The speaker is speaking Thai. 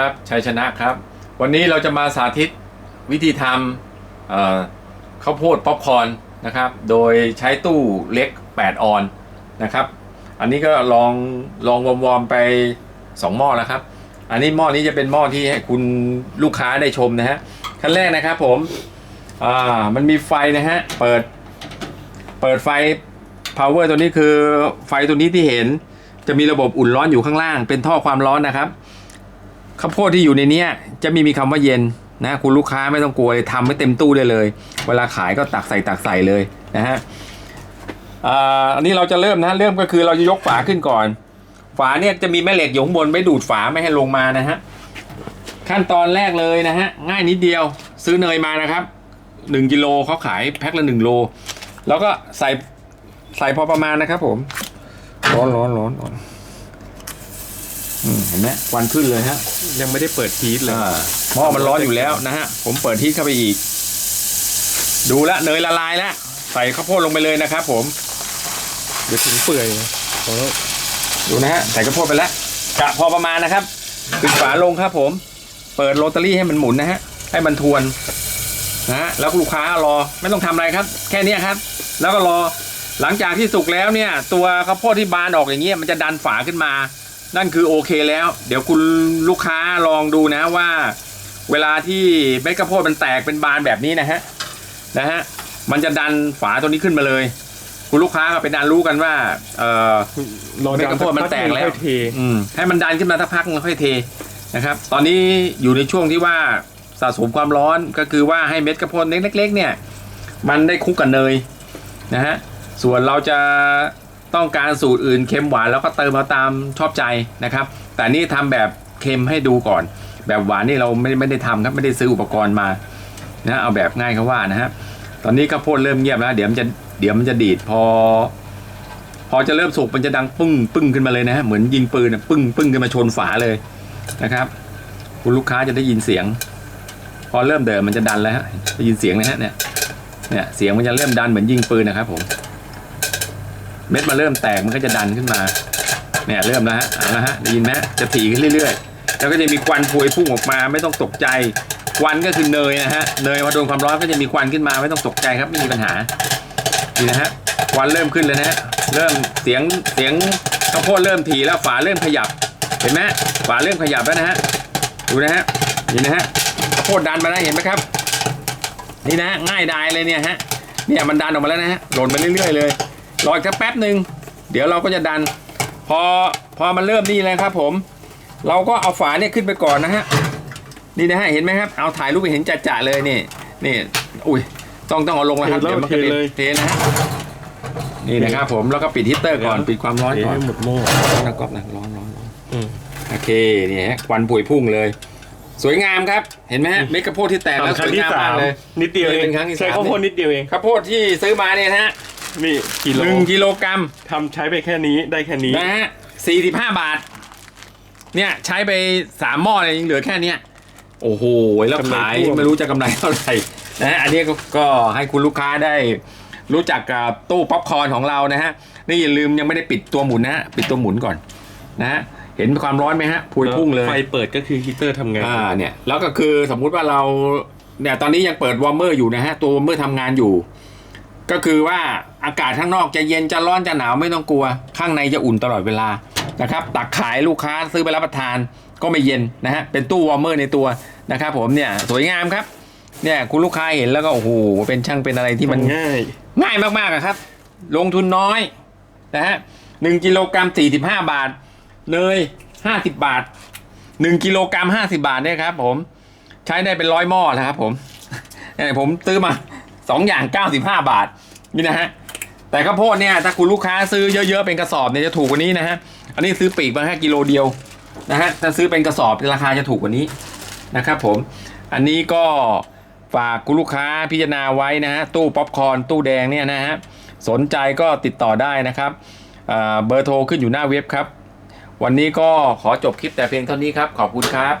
ครับชัยชนะครับ วันนี้เราจะมาสาธิตวิธีทำข้าวโพดป๊อปคอนนะครับ โดยใช้ตู้เล็ก 8 ออนนะครับ อันนี้ก็ลองลองวอร์มๆไป 2 หม้อแล้วครับ อันนี้หม้อนี้จะเป็นหม้อที่ให้คุณลูกค้าได้ชมนะฮะขั้นแรกนะครับผมอ่ามันมีไฟนะฮะเปิดเปิดไฟ power ตัวนี้คือไฟตัวนี้ที่เห็น จะมีระบบอุ่นร้อนอยู่ข้างล่าง เป็นท่อความร้อนนะครับ ข้าวโพดที่อยู่ในเนี้ยจะไม่มีคำว่าเย็นนะคุณลูกค้าไม่ต้องกลัวเลยทำไม่เต็มตู้ได้เลย เวลาขายก็ตักใส่ตักใส่เลยนะฮะอันนี้เราจะเริ่มนะเริ่มก็คือเราจะยกฝาขึ้นก่อน ฝาเนี่ยจะมีแม่เหล็กอยู่ข้างบนไว้ดูดฝาไม่ให้ลงมานะฮะขั้นตอนแรกเลยนะฮะง่ายนิดเดียวซื้อเนยมานะครับ1กิโลเขาขายแพ็คละ1โลแล้วก็ใส่ใส่พอประมาณนะครับผมร้อนร้อนร้อนร้อน อืมเห็นไหมควันขึ้นเลยฮะยังไม่ได้เปิดฮีทเลยอ่าหม้อมันร้อนอยู่แล้วนะฮะ ผมเปิดที่เข้าไปอีก ดูละเนยละลายแล้วใส่ข้าวโพดลงไปเลยนะครับผม เดี๋ยวถึงเปื่อยขอดูนะฮะใส่ข้าวโพดไปแล้วกะพอประมาณนะครับปิดฝาลงครับผม เปิดโรตารี่ให้มันหมุนนะฮะ ให้มันทวนนะฮะแล้วลูกค้ารอไม่ต้องทำอะไรครับ แค่เนี้ยครับ แล้วก็รอหลังจากที่สุกแล้วเนี่ย ตัวข้าวโพดที่บานออกอย่างเงี้ยมันจะดันฝาขึ้นมา นั่นคือโอเคแล้ว เดี๋ยวคุณลูกค้าลองดูนะว่า เวลาที่เม็ดข้าวโพดมันแตกเป็นบานแบบนี้นะฮะนะฮะมันจะดันฝาตัวนี้ขึ้นมาเลย คุณลูกค้าก็ไปดันรู้กันว่า เอ่อรอเม็ดข้าวโพดมันแตกแล้วค่อยเทอืมให้มันดันขึ้นมาสักพักแล้วค่อยเทนะครับ ตอนนี้อยู่ในช่วงที่ว่าสะสมความร้อนก็คือว่าให้เม็ดกระโพดเล็กๆเนี่ย มันได้คลุกกับเนยนะฮะส่วนเราจะ ต้องการสูตรอื่นเค็มหวานแล้วก็เติมมาตามชอบใจนะครับ แต่นี่ทำแบบเค็มให้ดูก่อน แบบหวานนี่เราไม่ไม่ได้ทำครับไม่ได้ซื้ออุปกรณ์มานะเอาแบบง่ายเขาว่านะฮะตอนนี้ข้าวโพดเริ่มเงียบแล้วเดี๋ยวมันจะเดี๋ยวมันจะดีดพอ พอจะเริ่มสุกมันจะดังปึ้งปึ้งขึ้นมาเลยนะฮะเหมือนยิงปืนปึ้งปึ้งขึ้นมาชนฝาเลยนะครับ คุณลูกค้าจะได้ยินเสียง พอเริ่มเดินมันจะดันแล้วฮะได้ยินเสียงนะฮะเนี่ยเนี่ยเสียงมันจะเริ่มดันเหมือนยิงปืนนะครับผม เม็ดมาเริ่มแตกมันก็จะดันขึ้นมาเนี่ยเริ่มแล้วฮะเอาละฮะได้ยินไหมจะถี่ขึ้นเรื่อยๆ แล้วก็จะมีควันพวยพุ่งออกมาไม่ต้องตกใจควันก็คือเนยนะฮะเนยพอโดนความร้อนก็จะมีควันขึ้นมาไม่ต้องตกใจครับไม่มีปัญหานี่นะฮะควันเริ่มขึ้นเลยนะฮะเริ่มเสียงเสียงข้าวโพดเริ่มถี่แล้วฝาเริ่มขยับเห็นไหมฝาเริ่มขยับแล้วนะฮะดูนะฮะนี่นะฮะข้าวโพดดันมาแล้วเห็นไหมครับนี่นะฮะง่ายดายเลยเนี่ยฮะเนี่ยมันดันออกมาแล้วนะฮะหล่นมาเรื่อยๆเลย รออีกสักแป๊บหนึ่งเดี๋ยวเราก็จะดัน พอพอมันเริ่มนี่แล้วครับ ผม เราก็เอาฝาเนี่ยขึ้นไปก่อนนะฮะนี่นะฮะเห็นไหมครับ เอาถ่ายรูปไปเห็นจัดๆเลยนี่นี่อุ้ยต้องต้องเอาลงแล้วครับเทแล้วเดี๋ยวมันกระเด็นเทเลยเทนะฮะนี่นะครับผมแล้วก็ปิดฮีตเตอร์ก่อนปิดความร้อนเทก่อนให้หมดหม้อนะก๊อฟนะร้อนร้อนร้อนอืมโอเคเนี่ยฮะควันปุยพุ่งเลย สวยงามครับ เห็นไหมฮะเม็ดข้าวโพดที่แตกแล้วทำคสรั้วงยที่งามสามากเลยนิดเดียวเอนี่งเป็นครั้งที่ใช้สามข้าวโพดนิดเดียวเองข้าวโพดที่ซื้อมาเนี่ยนะฮะ นี่กิโลหนึ่งกิโลกรัมทำใช้ไปแค่นี้ได้แค่นี้นะฮะสี่สิบห้าบาท เนี่ยใช้ไปสามหม้อเลยยังเหลือแค่เนี้ยโอ้โหแล้วขายไม่รู้จะกำไรเท่าไหร่นะฮะอันนี้ก็ก็ให้คุณลูกค้าได้รู้จักกับตู้ป๊อปคอร์นของเรานะฮะนี่อย่าลืมยังไม่ได้ปิดตัวหมุนนะฮะปิดตัวหมุนก่อนนะฮะเห็นความร้อนไหมฮะพวยพุ่งเลยไฟเปิดก็คือฮีเตอร์ทำงานอ่าเนี่ยแล้วก็คือสมมุติว่าเราเนี่ยตอนนี้ยังเปิดวอร์มเมอร์อยู่นะฮะตัววอร์มเมอร์ทำงานอยู่ ก็คือว่า อากาศข้างนอกจะเย็นจะร้อนจะหนาวไม่ต้องกลัว ข้างในจะอุ่นตลอดเวลานะครับตักขายลูกค้าซื้อไปรับประทานก็ไม่เย็นนะฮะเป็นตู้วอร์มเมอร์ในตัวนะครับผมเนี่ยสวยงามครับเนี่ยคุณลูกค้าเห็นแล้วก็โอ้โหเป็นช่างเป็นอะไรที่มันง่าย ง่ายมากๆอะครับ ลงทุนน้อยนะฮะหนึ่งกิโลกรัมสี่สิบห้าบาทเนยห้าสิบบาทหนึ่งกิโลกรัมห้าสิบาทเนี่ยครับ ผมใช้ได้เป็นร้อยหม้อแล้วครับ ผมเนี่ยผมซื้อมาสองอย่างเก้าสิบห้าบาทนี่นะฮะ แต่ข้าวโพดเนี่ยถ้าคุณลูกค้าซื้อเยอะๆเป็นกระสอบเนี่ยจะถูกกว่านี้นะฮะอันนี้ซื้อปีกมาแค่กิโลเดียวนะฮะถ้าซื้อเป็นกระสอบราคาจะถูกกว่านี้นะครับผมอันนี้ก็ฝากคุณลูกค้าพิจารณาไว้นะฮะตู้ป๊อปคอร์นตู้แดงเนี่ยนะฮะสนใจก็ติดต่อได้นะครับเบอร์โทรขึ้นอยู่หน้าเว็บครับ วันนี้ก็ขอจบคลิปแต่เพียงเท่านี้ครับ ขอบคุณครับ